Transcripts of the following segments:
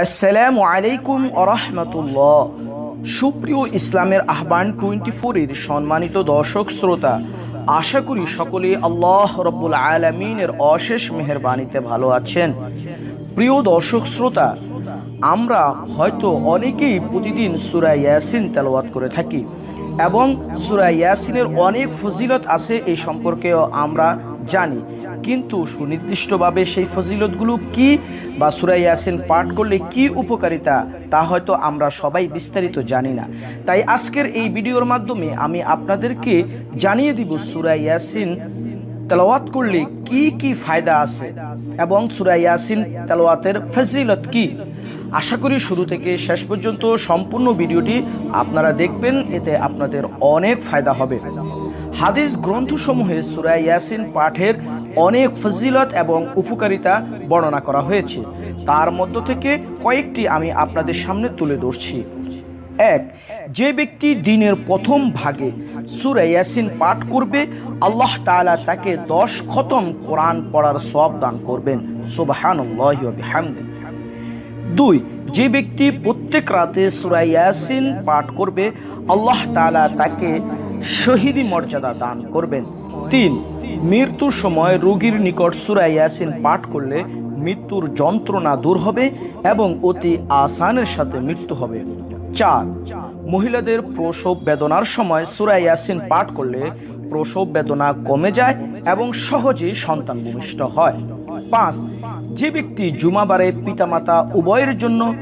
আসসালামু আলাইকুম আরহামতুল্লাহ সুপ্রিয় ইসলামের আহ্বান টোয়েন্টি ফোরের সম্মানিত দর্শক শ্রোতা, আশা করি সকলে আল্লাহ রব্বুল আলমিনের অশেষ মেহরবানিতে ভালো আছেন। প্রিয় দর্শক শ্রোতা, আমরা হয়তো অনেকেই প্রতিদিন সুরা ইয়াসিন তেলাওয়াত করে থাকি এবং সুরা ইয়াসিনের অনেক ফজিলত আছে এই সম্পর্কেও আমরা জানি। কিন্তু সুনির্দিষ্টভাবে সেই ফজিলতগুলো কি বা সুরা ইয়াসিন পাঠ করলে কি উপকারিতা, তা হয়তো আমরা সবাই বিস্তারিত জানি না। তাই আজকের এই ভিডিওর মাধ্যমে আমি আপনাদেরকে জানিয়ে দিব সুরাই ইয়াসিন তেলাওয়াত করলে কি কি ফায়দা আছে এবং সুরা ইয়াসিন তেলাওয়াতের ফজিলত কি। আশা করি শুরু থেকে শেষ পর্যন্ত সম্পূর্ণ ভিডিওটি আপনারা দেখবেন, এতে আপনাদের অনেক ফায়দা হবে। হাদিস গ্রন্থসমূহে সুরা ইয়াসিন পাঠের অনেক ফজিলত এবং উপকারিতা বর্ণনা করা হয়েছে। তার মধ্য থেকে কয়েকটি আমি আপনাদের সামনে তুলে ধরছি। এক, যে ব্যক্তি দিনের প্রথম ভাগে সুরা ইয়াসিন পাঠ করবে, আল্লাহ তাআলা তাকে দশ খতম কোরআন পড়ার সব দান করবেন। সুবহানাল্লাহি ওয়া বিহামদিহি। দুই, যে ব্যক্তি প্রত্যেক রাতে সুরা ইয়াসিন পাঠ করবে, আল্লাহ তাআলা তাকে শহীদি মর্যাদা দান করবেন। তিন, মৃত্যুর সময় রোগীর নিকট সুরা ইয়াসিন পাঠ করলে মৃত্যুর যন্ত্রণা দূর হবে এবং অতি আসানের সাথে মৃত্যু হবে। চার, মহিলাদের প্রসব বেদনার সময় সুরা ইয়াসিন পাঠ করলে প্রসব বেদনা কমে যায় এবং সহজেই সন্তান ভূমিষ্ঠ হয়। পাঁচ, যে ব্যক্তি জুমাবারে পিতামাতা উভয়ের জন্য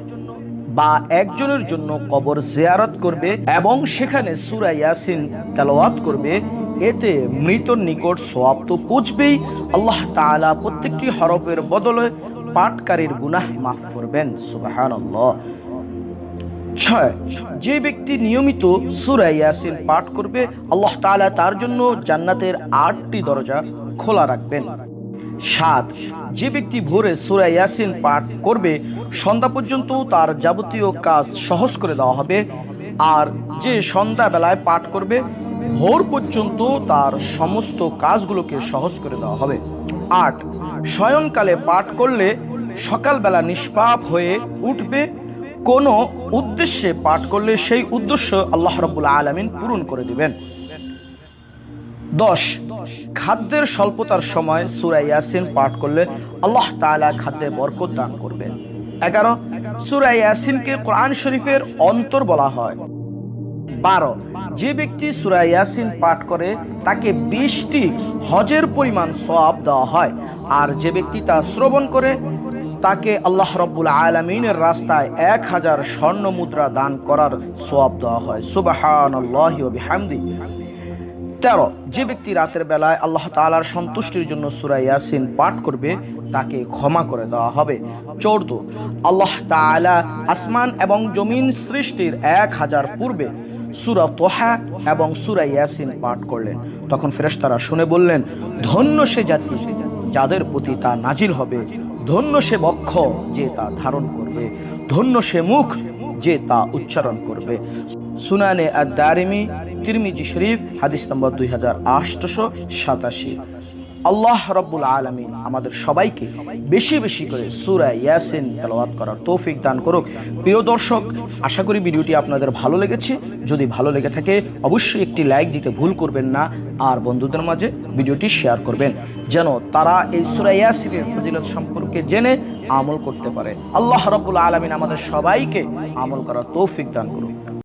বা একজনের জন্য কবর জিয়ারত করবে এবং সেখানে সুরা ইয়াসিন তেলাওয়াত করবে, এতে মৃতর নিকট সোয়াব তো পৌঁছবেই। আল্লাহ তাআলা প্রত্যেকটি হরফের বদলে পাঠকারীর গুনাহ মাফ করবেন। সুবহানাল্লাহ। ছয়, যে ব্যক্তি নিয়মিত সুরা ইয়াসিন পাঠ করবে, আল্লাহ তাআলা তার জন্য জান্নাতের আটটি দরজা খোলা রাখবেন। সাত। যে ব্যক্তি ভোরে সুরা ইয়াসিন পাঠ করবে, সন্ধ্যা পর্যন্ত তার যাবতীয় কাজ সহজ করে দেওয়া হবে। আর যে সন্ধ্যা বেলায় পাঠ করবে, ভোর পর্যন্ত তার সমস্ত কাজগুলোকে সহজ করে দেওয়া হবে। আট। শয়নকালে পাঠ করলে সকালবেলা নিষ্পাপ হয়ে উঠবে। কোনো উদ্দেশ্যে পাঠ করলে সেই উদ্দেশ্য আল্লাহ রব্বুল আলমিন পূরণ করে দিবেন। দশ, খাদ্যের স্বল্পতার সময় সুরা ইয়াসিন পাঠ করলে আল্লাহ তাআলা খাদ্যে বরকত দান করবেন। এগারো, সুরা ইয়াসিনকে কোরআন শরীফের অন্তর বলা হয়। বারো, যে ব্যক্তি সুরা ইয়াসিন পাঠ করে, তাকে বিশটি হজের পরিমাণ সওয়াব দেওয়া হয়। আর যে ব্যক্তি তা শ্রবণ করে, তাকে আল্লাহ রব্বুল আলমিনের রাস্তায় এক হাজার স্বর্ণ মুদ্রা দান করার সোয়াব দেওয়া হয়। সুবাহান তেরো, যে ব্যক্তি রাতের বেলায় আল্লাহ তালার সন্তুষ্টির জন্য সুরা ইয়াসিন পাঠ করবে, তাকে ক্ষমা করে দেওয়া হবে। চৌদ্দ, আল্লাহ তালা আসমান এবং জমিন সৃষ্টির এক হাজার পূর্বে সুরা তোহা এবং সুরা ইয়াসিন পাঠ করলেন। তখন ফেরেশতারা শুনে বললেন, ধন্য সে জাতি যাদের প্রতি তা নাজিল হবে। ধন্য সে বক্ষ যে তা ধারণ করবে। ধন্য সে মুখ যে তা উচ্চারণ করবে। সুনানে আর দারিমি তিরমিজি শরীফ, হাদিস নম্বর দুই হাজার আটশো সাতাশি। আল্লাহ রব্বুল আলমিন আমাদের সবাইকে বেশি বেশি করে সুরা ইয়াসিন তেলাওয়াত করার তৌফিক দান করুক। প্রিয় দর্শক, আশা করি ভিডিওটি আপনাদের ভালো লেগেছে। যদি ভালো লেগে থাকে, অবশ্যই একটি লাইক দিতে ভুল করবেন না। আর বন্ধুদের মাঝে ভিডিওটি শেয়ার করবেন, যেন তারা এই সুরা ইয়াসিনের ফজিলত সম্পর্কে জেনে আমল করতে পারে। আল্লাহ রব্বুল আলমিন আমাদের সবাইকে আমল করার তৌফিক দান করুক।